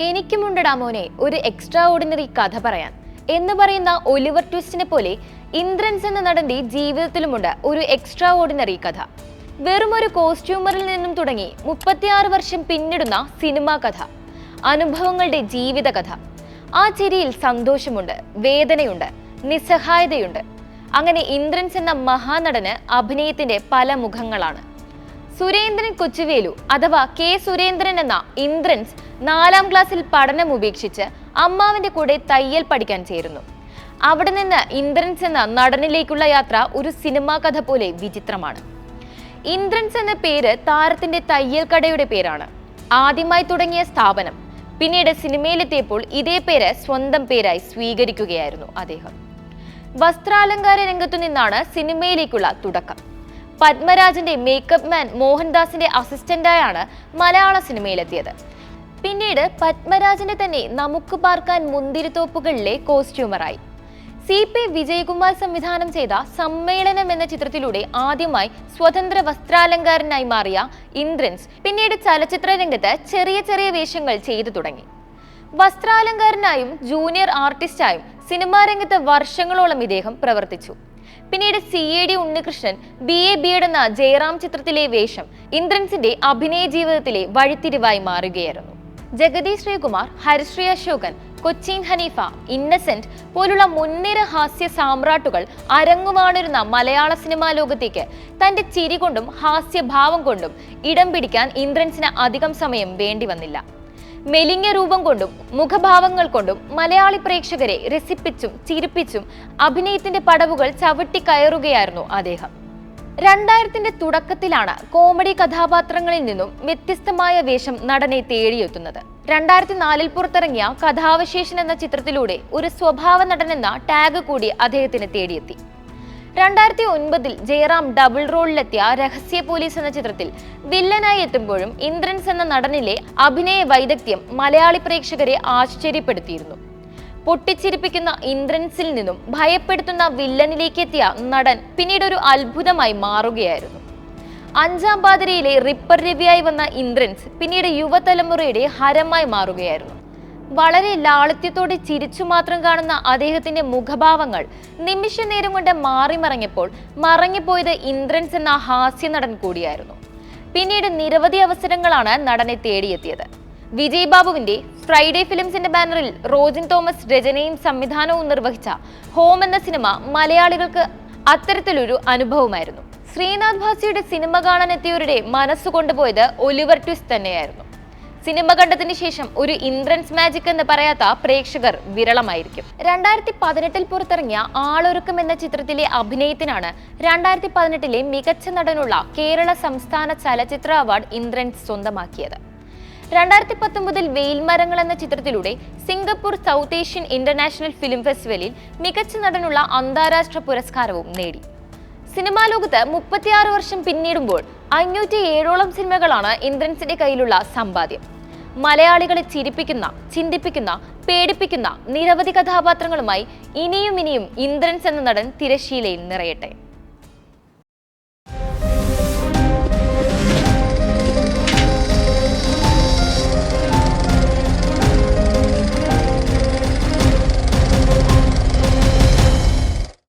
എനിക്കുമുണ്ടടാ മോനെ ഒരു extra ordinary കഥ പറയാൻ. എന്ന് പറയുന്ന ഒലിവർ ട്വിസ്റ്റിനെ പോലെ ഇന്ദ്രൻസ് എന്ന നടന്റെ ജീവിതത്തിലുമുണ്ട് ഒരു എക്സ്ട്രാ ഓർഡിനറി കഥ. വെറും ഒരു കോസ്റ്റ്യൂമറിൽ നിന്നും തുടങ്ങി മുപ്പത്തിയാറ് വർഷം പിന്നിടുന്ന സിനിമാ കഥ അനുഭവങ്ങളുടെ ജീവിത കഥ. ആ ചിരിയിൽ സന്തോഷമുണ്ട് വേദനയുണ്ട് നിസ്സഹായതയുണ്ട്. അങ്ങനെ ഇന്ദ്രൻസ് എന്ന മഹാനടന് അഭിനയത്തിന്റെ പല മുഖങ്ങളാണ്. സുരേന്ദ്രൻ കൊച്ചുവേലു അഥവാ കെ സുരേന്ദ്രൻ എന്ന ഇന്ദ്രൻസ് നാലാം ക്ലാസ്സിൽ പഠനം ഉപേക്ഷിച്ച് അമ്മാവിന്റെ കൂടെ തയ്യൽ പഠിക്കാൻ ചേരുന്നു. അവിടെ നിന്ന് ഇന്ദ്രൻസ് എന്ന നടനിലേക്കുള്ള യാത്ര ഒരു സിനിമാ കഥ പോലെ വിചിത്രമാണ്. ഇന്ദ്രൻസ് എന്ന പേര് താരത്തിന്റെ തയ്യൽ കടയുടെ പേരാണ്. ആദ്യമായി തുടങ്ങിയ സ്ഥാപനം പിന്നീട് സിനിമയിലെത്തിയപ്പോൾ ഇതേ പേര് സ്വന്തം പേരായി സ്വീകരിക്കുകയായിരുന്നു അദ്ദേഹം. വസ്ത്രാലങ്കാര രംഗത്തു നിന്നാണ് സിനിമയിലേക്കുള്ള തുടക്കം. പത്മരാജന്റെ മേക്കപ്പ് മാൻ മോഹൻദാസിന്റെ അസിസ്റ്റന്റായാണ് മലയാള സിനിമയിലെത്തിയത്. പിന്നീട് പത്മരാജന്റെ തന്നെ നമുക്ക് പാർക്കാൻ മുന്തിരിത്തോപ്പുകളിലെ കോസ്റ്റ്യൂമറായി. സി പി വിജയകുമാർ സംവിധാനം ചെയ്ത സമ്മേളനം എന്ന ചിത്രത്തിലൂടെ ആദ്യമായി സ്വതന്ത്ര വസ്ത്രാലങ്കാരനായി മാറിയ ഇന്ദ്രൻസ് പിന്നീട് ചലച്ചിത്ര രംഗത്ത് ചെറിയ ചെറിയ വേഷങ്ങൾ ചെയ്തു തുടങ്ങി. വസ്ത്രാലങ്കാരനായും ജൂനിയർ ആർട്ടിസ്റ്റായും സിനിമാ രംഗത്ത് വർഷങ്ങളോളം ഇദ്ദേഹം പ്രവർത്തിച്ചു. പിന്നീട് C A D Unnikrishnan B A B Ed എന്ന ജയറാം ചിത്രത്തിലെ വേഷം ഇന്ദ്രൻസിന്റെ അഭിനയ ജീവിതത്തിലെ വഴിത്തിരിവായി മാറുകയായിരുന്നു. ജഗതി ശ്രീകുമാർ ഹരിശ്രീ അശോകൻ കൊച്ചിൻ ഹനീഫ ഇന്നസെന്റ് പോലുള്ള മുൻനിര ഹാസ്യ സാമ്രാട്ടുകൾ അരങ്ങുവാണിരുന്ന മലയാള സിനിമാ ലോകത്തേക്ക് തന്റെ ചിരി കൊണ്ടും ഹാസ്യഭാവം കൊണ്ടും ഇടം പിടിക്കാൻ ഇന്ദ്രൻസിന് അധികം സമയം വേണ്ടി വന്നില്ല. മെലിഞ്ഞ രൂപം കൊണ്ടും മുഖഭാവങ്ങൾ കൊണ്ടും മലയാളി പ്രേക്ഷകരെ രസിപ്പിച്ചും ചിരിപ്പിച്ചും അഭിനയത്തിന്റെ പടവുകൾ ചവിട്ടിക്കയറുകയായിരുന്നു അദ്ദേഹം. രണ്ടായിരത്തിന്റെ തുടക്കത്തിലാണ് കോമഡി കഥാപാത്രങ്ങളിൽ നിന്നും വ്യത്യസ്തമായ വേഷം നടനെ തേടിയെത്തുന്നത്. രണ്ടായിരത്തി നാലിൽ പുറത്തിറങ്ങിയ കഥാവശേഷൻ എന്ന ചിത്രത്തിലൂടെ ഒരു സ്വഭാവ നടൻ എന്ന ടാഗ് കൂടി അദ്ദേഹത്തിന് തേടിയെത്തി. രണ്ടായിരത്തി ഒൻപതിൽ ജയറാം ഡബിൾ റോളിലെത്തിയ രഹസ്യ പോലീസ് എന്ന ചിത്രത്തിൽ വില്ലനായി എത്തുമ്പോഴും ഇന്ദ്രൻസ് എന്ന നടനിലെ അഭിനയ വൈദഗ്ധ്യം മലയാളി പ്രേക്ഷകരെ ആശ്ചര്യപ്പെടുത്തിയിരുന്നു. പൊട്ടിച്ചിരിപ്പിക്കുന്ന ഇന്ദ്രൻസിൽ നിന്നും ഭയപ്പെടുത്തുന്ന വില്ലനിലേക്ക് എത്തിയ നടൻ പിന്നീട് ഒരു അത്ഭുതമായി മാറുകയായിരുന്നു. അഞ്ചാം പാതിരയിലെ റിപ്പർ രവിയായി വന്ന ഇന്ദ്രൻസ് പിന്നീട് യുവതലമുറയുടെ ഹരമായി മാറുകയായിരുന്നു. വളരെ ലാളിത്യത്തോടെ ചിരിച്ചു മാത്രം കാണുന്ന അദ്ദേഹത്തിന്റെ മുഖഭാവങ്ങൾ നിമിഷ നേരം കൊണ്ട് മാറി മറഞ്ഞപ്പോൾ മറങ്ങിപ്പോയത് ഇന്ദ്രൻസ് എന്ന ഹാസ്യ നടൻ കൂടിയായിരുന്നു. പിന്നീട് നിരവധി അവസരങ്ങളാണ് നടനെ തേടിയെത്തിയത്. വിജയ് ബാബുവിന്റെ ഫ്രൈഡേ ഫിലിംസിന്റെ ബാനറിൽ റോജിൻ തോമസ് രചനയും സംവിധാനവും നിർവഹിച്ച ഹോം എന്ന സിനിമ മലയാളികൾക്ക് അത്തരത്തിലൊരു അനുഭവമായിരുന്നു. ശ്രീനാഥ് ഭാസിയുടെ സിനിമ കാണാൻ എത്തിയവരുടെ മനസ്സ് കൊണ്ടുപോയത് ഒലിവർ ട്വിസ്റ്റ് തന്നെയായിരുന്നു. സിനിമ കണ്ടതിന് ശേഷം ഒരു ഇന്ദ്രൻസ് മാജിക് എന്ന് പറയാത്ത പ്രേക്ഷകർ വിരളമായിരിക്കും. രണ്ടായിരത്തി പതിനെട്ടിൽ പുറത്തിറങ്ങിയ ആളൊരുക്കം എന്ന ചിത്രത്തിലെ അഭിനയത്തിനാണ് രണ്ടായിരത്തി പതിനെട്ടിലെ മികച്ച നടനുള്ള കേരള സംസ്ഥാന ചലച്ചിത്ര അവാർഡ് ഇന്ദ്രൻസ് സ്വന്തമാക്കിയത്. രണ്ടായിരത്തി പത്തൊമ്പതിൽ വെയിൽമരങ്ങൾ എന്ന ചിത്രത്തിലൂടെ Singapore South Asian International Film ഫെസ്റ്റിവലിൽ മികച്ച നടനുള്ള അന്താരാഷ്ട്ര പുരസ്കാരവും നേടി. സിനിമാ ലോകത്ത് മുപ്പത്തിയാറ് വർഷം പിന്നിടുമ്പോൾ അഞ്ഞൂറ്റി ഏഴോളം സിനിമകളാണ് ഇന്ദ്രൻസിന്റെ കയ്യിലുള്ള സമ്പാദ്യം. മലയാളികളെ ചിരിപ്പിക്കുന്ന ചിന്തിപ്പിക്കുന്ന പേടിപ്പിക്കുന്ന നിരവധി കഥാപാത്രങ്ങളുമായി ഇനിയും ഇനിയും ഇന്ദ്രൻസ് എന്ന നടൻ തിരശീലയിൽ നിറയട്ടെ.